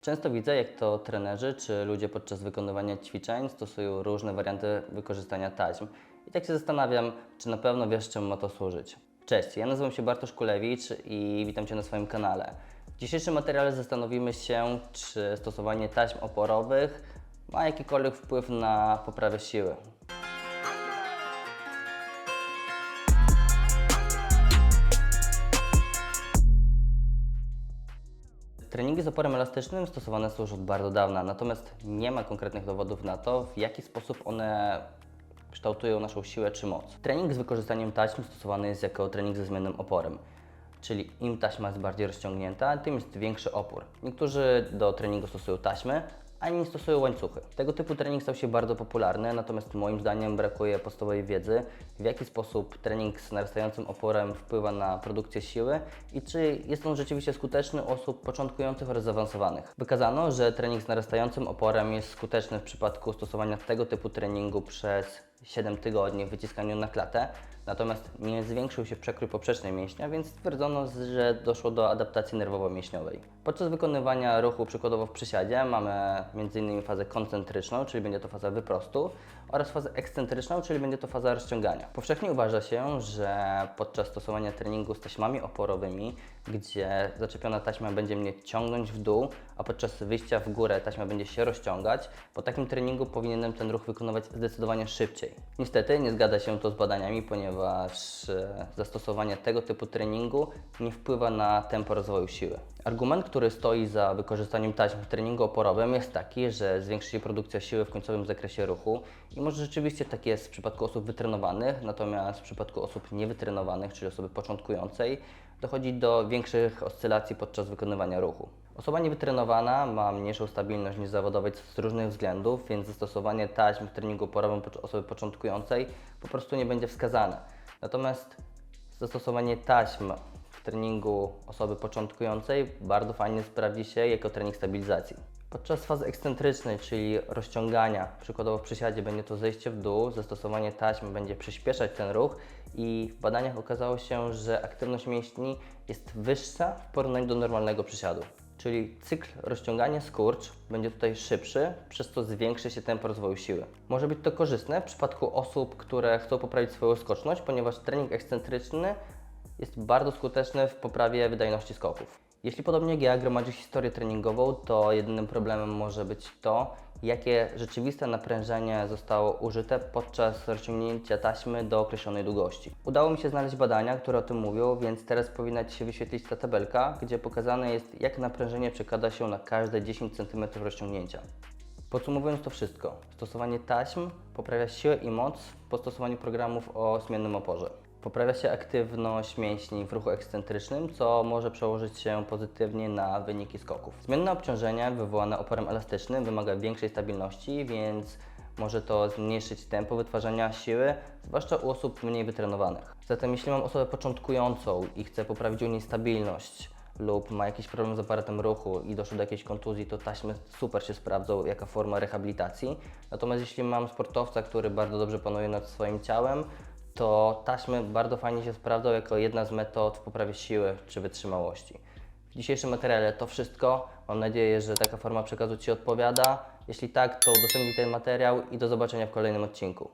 Często widzę, jak to trenerzy czy ludzie podczas wykonywania ćwiczeń stosują różne warianty wykorzystania taśm. I tak się zastanawiam, czy na pewno wiesz, czemu ma to służyć. Cześć, ja nazywam się Bartosz Kulewicz i witam Cię na swoim kanale. W dzisiejszym materiale zastanowimy się, czy stosowanie taśm oporowych ma jakikolwiek wpływ na poprawę siły. Treningi z oporem elastycznym stosowane są już od bardzo dawna, natomiast nie ma konkretnych dowodów na to, w jaki sposób one kształtują naszą siłę czy moc. Trening z wykorzystaniem taśm stosowany jest jako trening ze zmiennym oporem, czyli im taśma jest bardziej rozciągnięta, tym jest większy opór. Niektórzy do treningu stosują taśmy, a inni stosują łańcuchy. Tego typu trening stał się bardzo popularny, natomiast moim zdaniem brakuje podstawowej wiedzy, w jaki sposób trening z narastającym oporem wpływa na produkcję siły i czy jest on rzeczywiście skuteczny u osób początkujących oraz zaawansowanych. Wykazano, że trening z narastającym oporem jest skuteczny w przypadku stosowania tego typu treningu przez 7 tygodni w wyciskaniu na klatę, natomiast nie zwiększył się przekrój poprzecznej mięśnia, więc stwierdzono, że doszło do adaptacji nerwowo-mięśniowej. Podczas wykonywania ruchu przykładowo w przysiadzie mamy m.in. fazę koncentryczną, czyli będzie to faza wyprostu, oraz fazę ekscentryczną, czyli będzie to faza rozciągania. Powszechnie uważa się, że podczas stosowania treningu z taśmami oporowymi, gdzie zaczepiona taśma będzie mnie ciągnąć w dół, a podczas wyjścia w górę taśma będzie się rozciągać, po takim treningu powinienem ten ruch wykonywać zdecydowanie szybciej. Niestety nie zgadza się to z badaniami, ponieważ e, zastosowanie tego typu treningu nie wpływa na tempo rozwoju siły. Argument, który stoi za wykorzystaniem taśm w treningu oporowym jest taki, że zwiększy się produkcja siły w końcowym zakresie ruchu i może rzeczywiście tak jest w przypadku osób wytrenowanych, natomiast w przypadku osób niewytrenowanych, czyli osoby początkującej, dochodzi do większych oscylacji podczas wykonywania ruchu. Osoba niewytrenowana ma mniejszą stabilność niż zawodowej z różnych względów, więc zastosowanie taśm w treningu oporowym po- osoby początkującej po prostu nie będzie wskazane. Natomiast zastosowanie taśm w treningu osoby początkującej bardzo fajnie sprawdzi się jako trening stabilizacji. Podczas fazy ekscentrycznej, czyli rozciągania, przykładowo w przysiadzie będzie to zejście w dół, zastosowanie taśm będzie przyspieszać ten ruch i w badaniach okazało się, że aktywność mięśni jest wyższa w porównaniu do normalnego przysiadu. Czyli cykl rozciągania skurcz będzie tutaj szybszy, przez co zwiększy się tempo rozwoju siły. Może być to korzystne w przypadku osób, które chcą poprawić swoją skoczność, ponieważ trening ekscentryczny jest bardzo skuteczny w poprawie wydajności skoków. Jeśli podobnie jak ja gromadzisz historię treningową, to jedynym problemem może być to, jakie rzeczywiste naprężenie zostało użyte podczas rozciągnięcia taśmy do określonej długości. Udało mi się znaleźć badania, które o tym mówią, więc teraz powinna Ci się wyświetlić ta tabelka, gdzie pokazane jest, jak naprężenie przekłada się na każde 10 cm rozciągnięcia. Podsumowując to wszystko, stosowanie taśm poprawia siłę i moc po stosowaniu programów o zmiennym oporze. Poprawia się aktywność mięśni w ruchu ekscentrycznym, co może przełożyć się pozytywnie na wyniki skoków. Zmienne obciążenie wywołane oporem elastycznym wymaga większej stabilności, więc może to zmniejszyć tempo wytwarzania siły, zwłaszcza u osób mniej wytrenowanych. Zatem jeśli mam osobę początkującą i chcę poprawić u niej stabilność, lub ma jakiś problem z aparatem ruchu i doszło do jakiejś kontuzji, to taśmy super się sprawdzą jako forma rehabilitacji. Natomiast jeśli mam sportowca, który bardzo dobrze panuje nad swoim ciałem, to taśmy bardzo fajnie się sprawdzą jako jedna z metod w poprawie siły czy wytrzymałości. W dzisiejszym materiale to wszystko. Mam nadzieję, że taka forma przekazu Ci odpowiada. Jeśli tak, to udostępnij ten materiał i do zobaczenia w kolejnym odcinku.